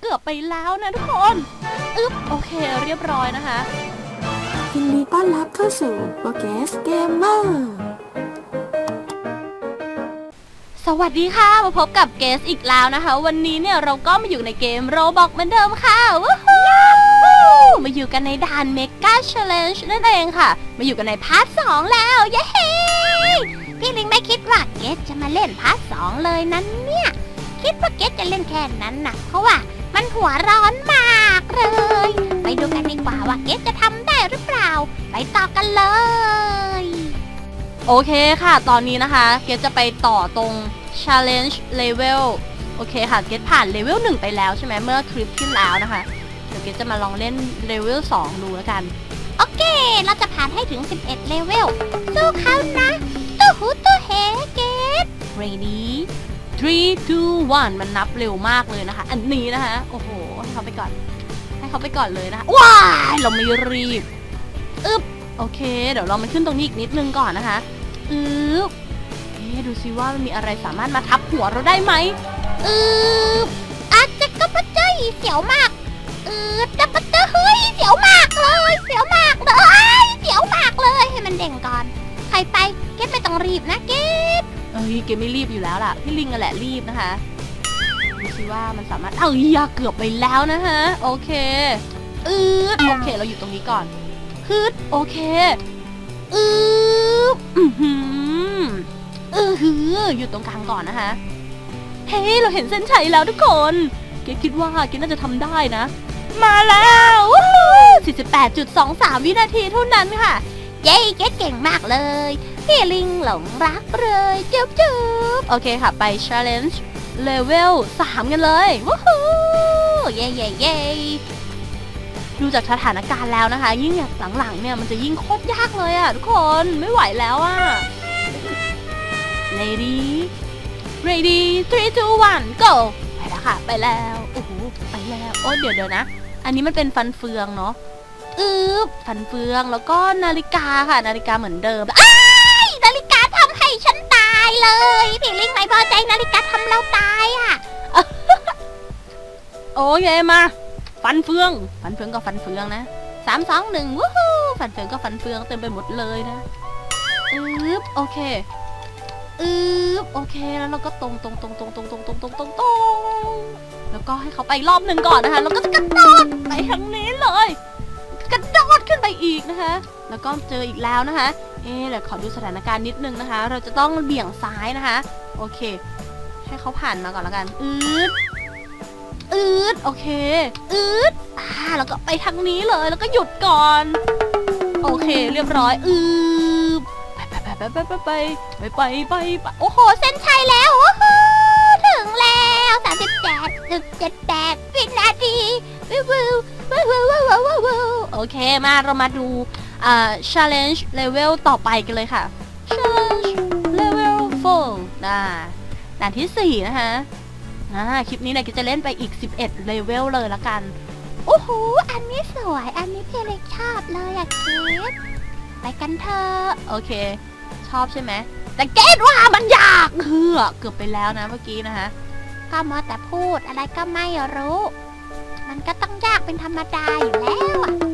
เกือบไปแล้วนะทุกคนอึ๊บโอเคเรียบร้อยนะคะยินดีต้อนรับเข้าสู่โปรเกสเกมเมอร์สวัสดีค่ะ มาพบกับเกสอีกแล้วนะคะ วันนี้เนี่ยเราก็มาอยู่ในเกมโรบอกเหมือนเดิมค่ะวู้ฮู้มาอยู่กันในด่านเมกา c h a l l e n g e นั่นเองค่ะ มาอยู่กันในพาร์ทสองแล้วเย้พี่ลิงไม่คิดว่าเกสจะมาเล่นพาร์ทสองเลยนั้นเนี่ย คิดว่าเกสจะเล่นแค่นั้นนะเพราะว่ามันหัวร้อนมากเลย ไปดูกันดีกว่าว่าเกสจะทำได้หรือเปล่า ไปต่อกันเลย โอเคค่ะ ตอนนี้นะคะ เกดจะไปต่อตรง challenge level โอเคค่ะ เกดผ่านเลเวล1ไปแล้วใช่ไหมเมื่อคลิปที่แล้วนะคะ เดี๋ยวเกดจะมาลองเล่นเลเวล2ดูแล้วกัน โอเค เราจะผ่านให้ถึง 11 เลเวลสู้เขานะตู้หูตู้เหเกด ready 3 2 1มันนับเร็วมากเลยนะคะ อันนี้นะคะ โอ้โห ให้เขาไปก่อน ให้เขาไปก่อนเลยนะคะ ว้าย เราไม่รีบ อึ๊บ โอเค เดี๋ยวเรามันขึ้นตรงนี้อีกนิดนึงก่อนนะคะ อึ๊บเอ๊ดูซิว่ามันมีอะไรสามารถมาทับหัวเราได้ไหมอึ๊บอาจจะกระปะเจ้ยเสียวมากอึ๊บจะปะเจ้ยเฮ้ย เสียวมากเลย เสียวมากเลย เสียวมากเลย ให้มันเด่งก่อน ใครไป เก็บไม่ต้องรีบนะ เก็บ เอ้ยเก็บไม่รีบอยู่แล้วล่ะ พี่ลิงอะแหละรีบนะคะดูซิว่ามันสามารถ เอ้ยอย่าเกือบไปแล้วนะฮะ โอเคอืดโอเค เราอยู่ตรงนี้ก่อนฮึดโอเคอืออือหืออือหืออยู่ตรงกลางก่อนนะคะ เฮ้ยเราเห็นเส้นชัยแล้วทุกคน เกคิดว่าเกน่าจะทำได้นะ มาแล้ว48.23 วินาทีเท่านั้นค่ะ เย้เกเก่งมากเลย พี่ลิงหลงรักเลยจุ๊บจุ๊บโอเคค่ะ ไป challenge level 3 กันเลยวู้ฮู้เย้เย้เย้ดูจากสถานการณ์แล้วนะคะ ยิ่งอย่างหลังๆเนี่ยมันจะยิ่งโคตรยากเลยอะทุกคนไม่ไหวแล้วอะ Lady Ready three two one go ไปแล้วค่ะ ไปแล้วโอ้โหไปแล้วโอ้เดี๋ยวเดี๋ยวนะ อันนี้มันเป็นฟันเฟืองเนาะอึ๊บฟันเฟืองแล้วก็นาฬิกาค่ะ นาฬิกาเหมือนเดิมอ้า ฉันตายเลยพี่ลิงไม่พอใจนาฬิกาทำเราตายอะโอเคมา ฟันเฟือง ฟันเฟืองก็ฟันเฟืองนะสามสองหนึ่งวู้ฮู้ฟันเฟืองก็ฟันเฟืองเต็มไปหมดเลยนะอึ๊บโอเคอึ๊บโอเคแล้วเราก็ตรงตรงตรงตรงตรงตรงตรงตรงตรงตรงแล้วก็ให้เขาไปรอบหนึ่งก่อนนะคะแล้วก็จะกระโดดไปทางนี้เลย กระโดดขึ้นไปอีกนะคะ แล้วก็เจออีกแล้วนะคะ เอ๊เดี๋ยวขอดูสถานการณ์นิดนึงนะคะ เราจะต้องเบี่ยงซ้ายนะคะ โอเค ให้เขาผ่านมาก่อนแล้วกันอืดอืดโอเคอืดอ่าแล้วก็ไปทางนี้เลยแล้วก็หยุดก่อน โอเค เรียบร้อยอืบไปไปไปไปไปไปไปไปไปไปโอ้โห เส้นชัยแล้วโอ้โหถึงแล้วสามสิบแปดจุดเจ็ดแปดวินาทีวิววิววิววิววิววิววิววิวโอเคมาเรามาดู อ่า challenge level ต่อไปกันเลยค่ะ challenge level 4น่าด่านที่สี่นะคะอ่าคลิปนี้เนี่ยก็จะเล่นไปอีก 11 เลเวลเลยละกัน โอ้โห อันนี้สวย อันนี้เพเล็กชอบเลยอะเกดไปกันเถอะ โอเค ชอบใช่ไหม แต่เกดว่ามันยากเฮือเกือบไปแล้วนะเมื่อกี้นะคะก็มาแต่พูดอะไรก็ไม่รู้ มันก็ต้องยากเป็นธรรมดาอยู่แล้วอะ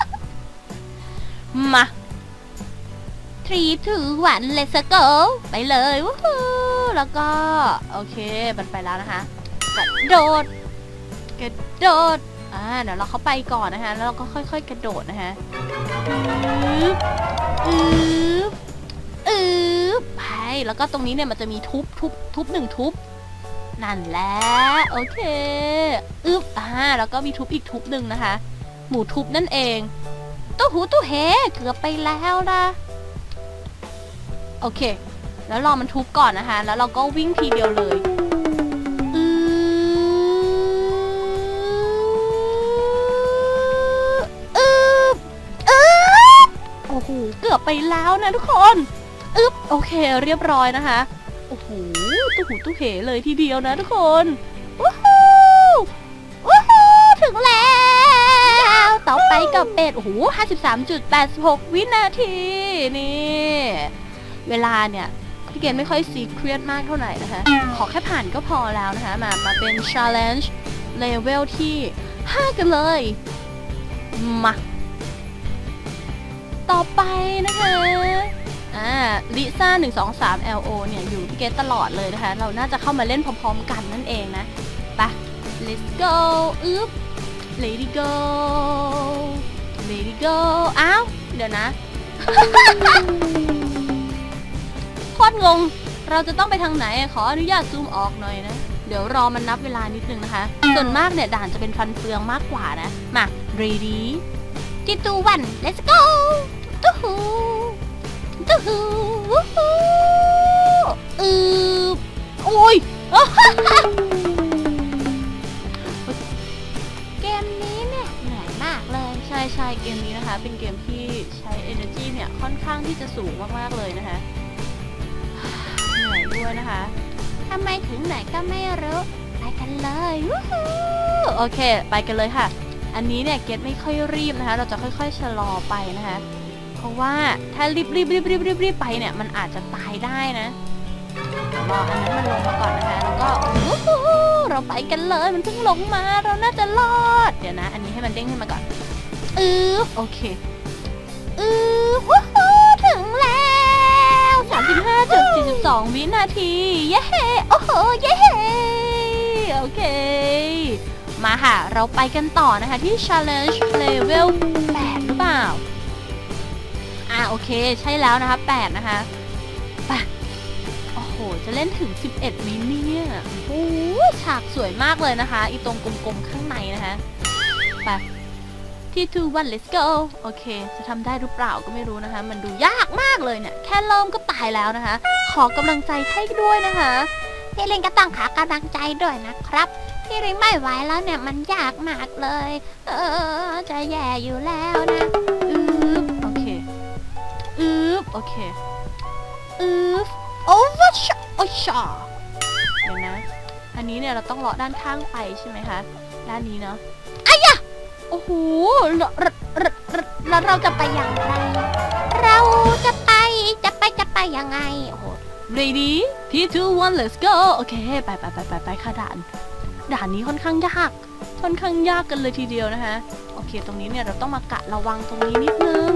มา three two one let's go ไปเลยวู้ฮู้แล้วก็ โอเคมันไปแล้วนะคะกระโดดกระโดดอ่าเดี๋ยวเราเข้าไปก่อนนะคะ แล้วเราก็ค่อย ๆ กระโดดนะคะอึ๊บอึ๊บอึ๊บไปแล้วก็ตรงนี้เนี่ยมันจะมีทุบทุบทุบหนึ่งทุบนั่นแหละโอเคอึ๊บอ่าแล้วก็มีทุบอีกทุบหนึ่งนะคะ หมูทุบนั่นเอง ตู้หูตู้เฮเกือบไปแล้วนะโอเค แล้วรอมันทุบก่อนนะคะ แล้วเราก็วิ่งทีเดียวเลยอืออือโอ้โห เกือบไปแล้วนะทุกคนอึ๊บ โอเค เรียบร้อยนะคะ โอ้โห ตู้หูตู้เหเลยทีเดียวนะทุกคน กับเป็ดโอ้โห53.86 วินาที นี่ เวลาเนี่ย พี่เกณฑ์ไม่ค่อยซีเครียดมากเท่าไหร่นะคะ ขอแค่ผ่านก็พอแล้วนะคะ มา มาเป็น challenge level ที่ 5 กันเลย มาต่อไปนะคะ อ่า ลิซ่า 1 2 3 LO เนี่ย อยู่พี่เกตตลอดเลยนะคะ เราน่าจะเข้ามาเล่นพร้อมๆกันนั่นเองนะไป let's go อึ๊บ lady go lady go อ้าว เดี๋ยวนะ โคตรงง เราจะต้องไปทางไหน ขออนุญาตซูมออกหน่อยนะ เดี๋ยวรอมันนับเวลานิดนึงนะคะ ส่วนมากเนี่ย ด่านจะเป็นฟันเฟืองมากกว่านะ มา ready จิตูวัน let's go ตู้ฮูตู้ฮูวู้ฮูอือโอ้ย มนี้นะคะ เป็นเกมที่ใช้ energy เนี่ยค่อนข้างที่จะสูงมากๆเลยนะคะเหนื่อยด้วยนะคะทำไมถึงไหนก็ไม่รู้ ไปกันเลยวู้ฮู้โอเค ไปกันเลยค่ะ อันนี้เนี่ยเกตไม่ค่อยรีบนะคะ เราจะค่อยๆชะลอไปนะคะ เพราะว่าถ้ารีบรีบรีบรีบรีบรีบไปเนี่ยมันอาจจะตายได้นะรออันนั้นมันลงมาก่อนนะคะ แล้วก็วู้ฮู้เราไปกันเลยมันเพิ่งลงมาเราน่าจะรอด เดี๋ยวนะ อันนี้ให้มันเด้งขึ้นมาก่อน อือโอเค อือวู้ฮู้ถึงแล้ว35.42วินาที เย้โอ้โห เย้โอเค มาค่ะ เราไปกันต่อนะคะที่ challenge level 8 หรือเปล่า อ่าโอเค ใช่แล้วนะคะ 8 นะคะไปโอ้โห จะเล่นถึง 11วิเนี่ยโอ้โหฉากสวยมากเลยนะคะ อีตรงกลมๆข้างในนะคะไป ที่2 1 let's go โอเค จะทำได้หรือเปล่าก็ไม่รู้นะคะ มันดูยากมากเลยเนี่ย แค่เริ่มก็ตายแล้วนะคะ ขอกำลังใจให้ด้วยนะคะพี่ลิงก็ต้องขากำลังใจด้วยนะครับพี่ลิงไม่ไหวแล้วเนี่ยมันยากมากเลย เออจะแย่อยู่แล้วนะอืบโอเคอืบโอเคอืบโอ้วชโอชาเดี๋ยวนะ อันนี้เนี่ยเราต้องเลาะด้านข้างไปใช่ไหมคะ ด้านนี้เนาะ โอ้โหแล้วเราจะไปอย่างไร เราจะไปจะไปจะไปยังไง โอ้โห ready three two one let's go โอเค ไปไปไปไปไปค่ะด่าน ด่านนี้ค่อนข้างยาก ค่อนข้างยากกันเลยทีเดียวนะคะ โอเค ตรงนี้เนี่ยเราต้องมากะระวังตรงนี้นิดนึง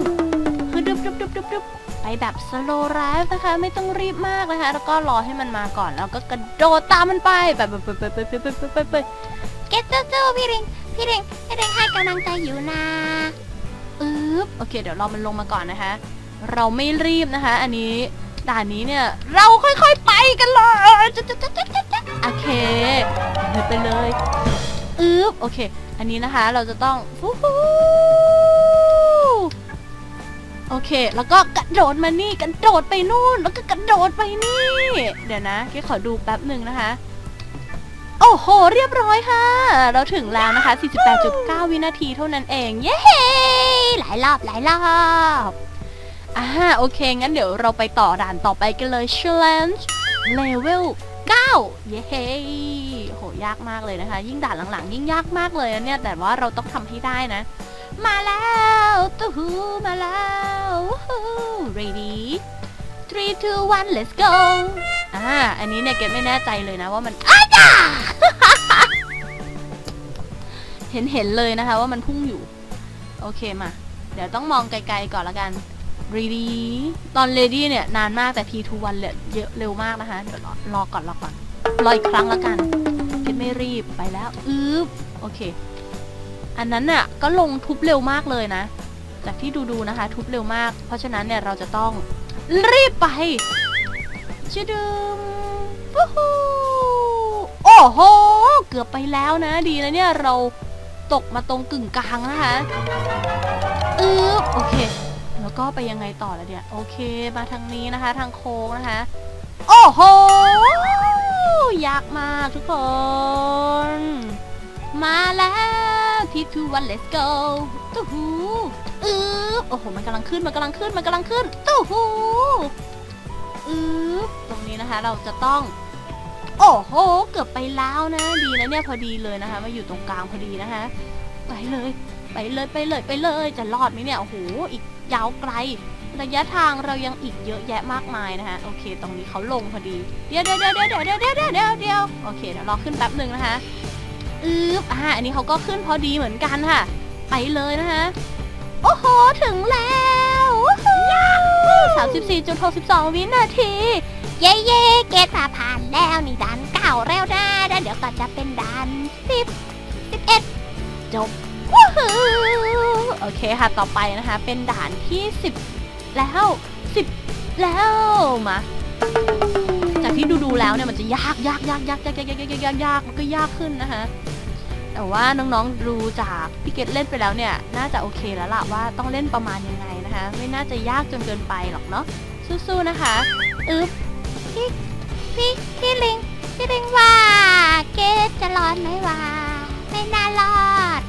คือดึบดึบดึบดึบดึบไปแบบสโลว์ไลฟนะคะ ไม่ต้องรีบมากนะคะ แล้วก็รอให้มันมาก่อน แล้วก็กระโดดตามมันไป แบบแบบแบบแบบแบบแบบแบบเก็ตเตอร์พี่ริง พี่ลิงพี่ลิงให้กำลังใจอยู่นะอึ๊บโอเค เดี๋ยวรอมันลงมาก่อนนะคะ เราไม่รีบนะคะ อันนี้ด่านนี้เนี่ยเราค่อยๆไปกันเลยโอเคไปเลยอึ๊บโอเค อันนี้นะคะเราจะต้องฟูฮู้โอเค แล้วก็กระโดดมานี่กระโดดไปนู่น แล้วก็กระโดดไปนี่ เดี๋ยวนะแกขอดูแป๊บหนึ่งนะคะ อ้โห เรียบร้อยค่ะ เราถึงแล้วนะคะ 48.9 วินาทีเท่านั้นเอง เย้ หลายรอบ หลายรอบอ่าโอเค งั้นเดี๋ยวเราไปต่อด่านต่อไปกันเลย challenge level 9 เย้โห ยากมากเลยนะคะ ยิ่งด่านหลังๆ ยิ่งยากมากเลยเนี่ย แต่ว่าเราต้องทำให้ได้นะ มาแล้วตู้หูมาแล้วฮู้ ready 3 2 1 let's go อ่า อันนี้เนี่ยเกดไม่แน่ใจเลยนะว่ามันอ้าจ้าเห็นเห็นเลยนะคะว่ามันพุ่งอยู่ โอเคมา เดี๋ยวต้องมองไกลๆก่อนละกัน ready ตอน ready เนี่ยนานมากแต่ T2 วันเลยเยอะเร็วมากนะคะ เดี๋ยวรอรอก่อนรอก่อนรออีกครั้งละกันเกดไม่รีบไปแล้วอึ๊บโอเค อันนั้นน่ะก็ลงทุบเร็วมากเลยนะ จากที่ดูๆนะคะ ทุบเร็วมาก เพราะฉะนั้นเนี่ยเราจะต้องรีบไป ชดึมฟู้ฮูโอ้โห เกือบไปแล้วนะ ดีนะเนี่ยเราตกมาตรงกึ่งกลางนะคะอึ๊บโอเค แล้วก็ไปยังไงต่อล้วเนี่ย โอเค มาทางนี้นะคะ ทางโค้งนะคะ โอ้โห ยากมากทุกคน มาแล้วทีทูวัน let's go ตู้หูอือโอ้โห มันกำลังขึ้น มันกำลังขึ้น มันกำลังขึ้น ตู้หูอือตรง นี้นะคะ เราจะต้อง โอ้โห เกือบไปแล้วนะ ดีนะเนี่ยพอดีเลยนะคะ มาอยู่ตรงกลางพอดีนะคะ ไปเลย ไปเลยไปเลยไปเลย จะรอดไหมเนี่ย โอ้โห อีกยาวไกล ระยะทางเรายังอีกเยอะแยะมากมายนะคะ โอเค ตรงนี้เขาลงพอดี เดี๋ยวเดี๋ยวเดี๋ยวเดี๋ยวเดี๋ยวเดี๋ยวเดี๋ยวเดี๋ยวเดี๋ยวโอเคเดี๋ยวรอขึ้นแป๊บหนึ่งนะคะอืบอ่าอันนี้เขาก็ขึ้นพอดีเหมือนกันค่ะ ไปเลยนะคะโอ้โห ถึงแล้วสามสิบสี่จุดหกสิบสองวินาที เย่เย่เกตมาผ่านแล้วนี่ด่านเก้าแล้วนะแล้วเดี๋ยวก็จะเป็นด่านสิบสิบเอ็ดจบวู้ฮู้โอเคค่ะต่อไปนะคะ เป็นด่านที่10แล้ว10แล้วมาจากที่ดูดูแล้วเนี่ยมันจะยากยากยากยากยากยากยากยากยากยากมันก็ยากขึ้นนะคะแต่ว่าน้องๆดูจากพี่เกดเล่นไปแล้วเนี่ย น่าจะโอเคแล้วล่ะว่าต้องเล่นประมาณยังไงนะคะ ไม่น่าจะยากจนเกินไปหรอกเนาะสู้ๆนะคะอึ๊บ พี่พี่ลิงพี่ลิงว่า เกตจะรอดไหมวะไม่น่ารอด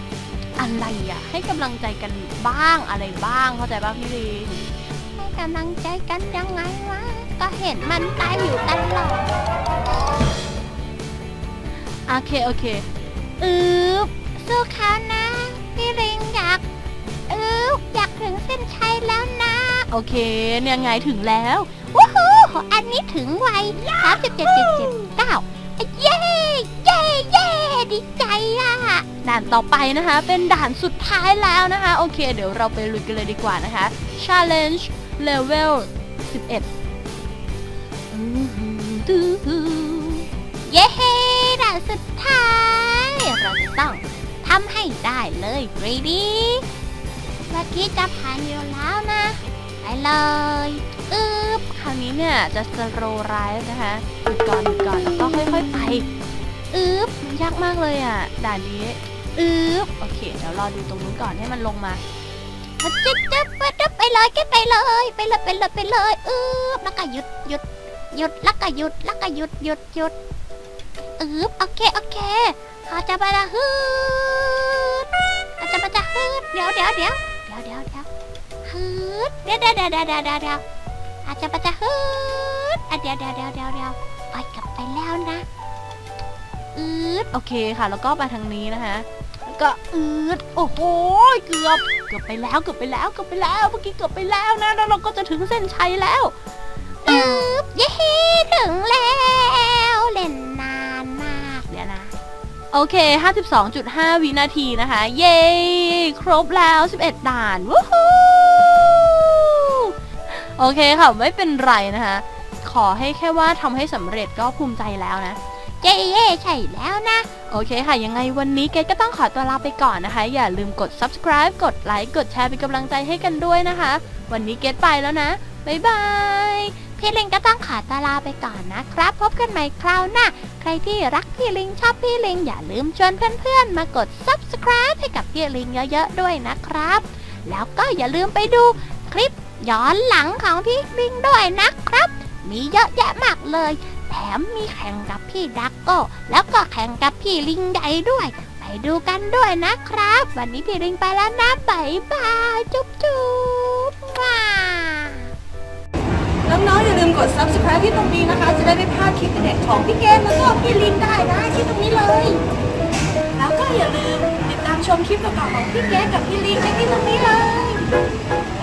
อะไรอะ ให้กำลังใจกันบ้างอะไรบ้างเข้าใจป่ะพี่ลีให้กำลังใจกันยังไงวะก็เห็นมันตายอยู่ตลอดโอเคโอเคอืบสู้เขานะพี่ลิงอยากอืบอยากถึงเส้นชัยแล้วนะ โอเค เนี่ยไงถึงแล้ววู้ฮู้ อันนี้ถึงไวสามสิบเจ็ดเจ็ดเจ็ดเก้าเย้เย้เย้ดีใจอะ ด่านต่อไปนะคะ เป็นด่านสุดท้ายแล้วนะคะ โอเค เดี๋ยวเราไปลุยกันเลยดีกว่านะคะ Challenge Level 11อือหือตื้อหือเย้ด่านสุดท้าย เราจะต้องทำให้ได้เลย ready เมื่อกี้จะผ่านอยู่แล้วนะไป เลยอึ๊บคราวนี้เนี่ยจะ slow ride นะคะหยุดก่อนหยุดก่อนแล้วก็ค่อยๆไปอึ๊บมันยากมากเลยอะด่านนี้อึ๊บโอเคเดี๋ยวรอดูตรงนู้นก่อนให้มันลงมาจิ๊บจิ๊บจิ๊บจิ๊บไปเลยแกไปเลยไปเลยไปเลยไปเลยอึ๊บแล้วก็หยุดหยุดหยุดแล้วก็หยุดแล้วก็หยุดหยุดหยุดอึ๊บโอเคโอเคเขาจะมาจะฮึดเขาจะมาจะฮึดเดี๋ยวเดี๋ยวเดี๋ยว ฮึดเดี๋ยวเดี๋ยวเดี๋ยวเดี๋ยวเดี๋ยวเดี๋ยวอาจจะมาจะฮึดอะเดี๋ยวเดี๋ยวเดี๋ยวเดี๋ยวเดี๋ยวไปกลับไปแล้วนะอืดโอเคค่ะ แล้วก็ไปทางนี้นะคะแล้วก็อืดโอ้โหเกือบเกือบไปแล้วเกือบไปแล้วเกือบไปแล้วเมื่อกี้เกือบไปแล้วนะแล้วเราก็จะถึงเส้นชัยแล้วอึ๊บเย้ถึงแล้วเล่นนานมากเดี๋ยวนะโอเค 52.5 วินาทีนะคะ เย้ ครบแล้ว 11 ด่าน วู้ฮู้ โอเคค่ะไม่เป็นไรนะคะ ขอให้แค่ว่าทำให้สำเร็จก็ภูมิใจแล้วนะเจ๊เย่ใช่แล้วนะ โอเคค่ะ ยังไงวันนี้เกดก็ต้องขอตัวลาไปก่อนนะคะ อย่าลืมกด subscribe กดไลค์กดแชร์เป็นกำลังใจให้กันด้วยนะคะ วันนี้เกดไปแล้วนะ บ๊ายบายพี่ลิงก็ต้องขอตวลาไปก่อนนะครับ พบกันใหม่คราวหน้า ใครที่รักพี่ลิงชอบพี่ลิง อย่าลืมชวนเพื่อนๆ มากด subscribe ให้กับพี่ลิงเยอะๆด้วยนะครับ แล้วก็อย่าลืมไปดูคลิป ย้อนหลังของพี่ลิงด้วยนะครับ มีเยอะแยะมากเลย แถมมีแข่งกับพี่ดักโก้แล้วก็แข่งกับพี่ลิงใหญ่ด้วย ไปดูกันด้วยนะครับ วันนี้พี่ลิงไปแล้วนะบ๊ายบายจุ๊บจุ๊บว้าน้องๆอย่าลืมกด subscribe ที่ตรงนี้นะคะ จะได้ไม่พลาดคลิปเด็ดของพี่เกมแล้วก็พี่ลินได้นะที่ตรงนี้เลย แล้วก็อย่าลืมติดตามชมคลิปเก่าๆของพี่เกมกับพี่ลินได้ที่ตรงนี้เลย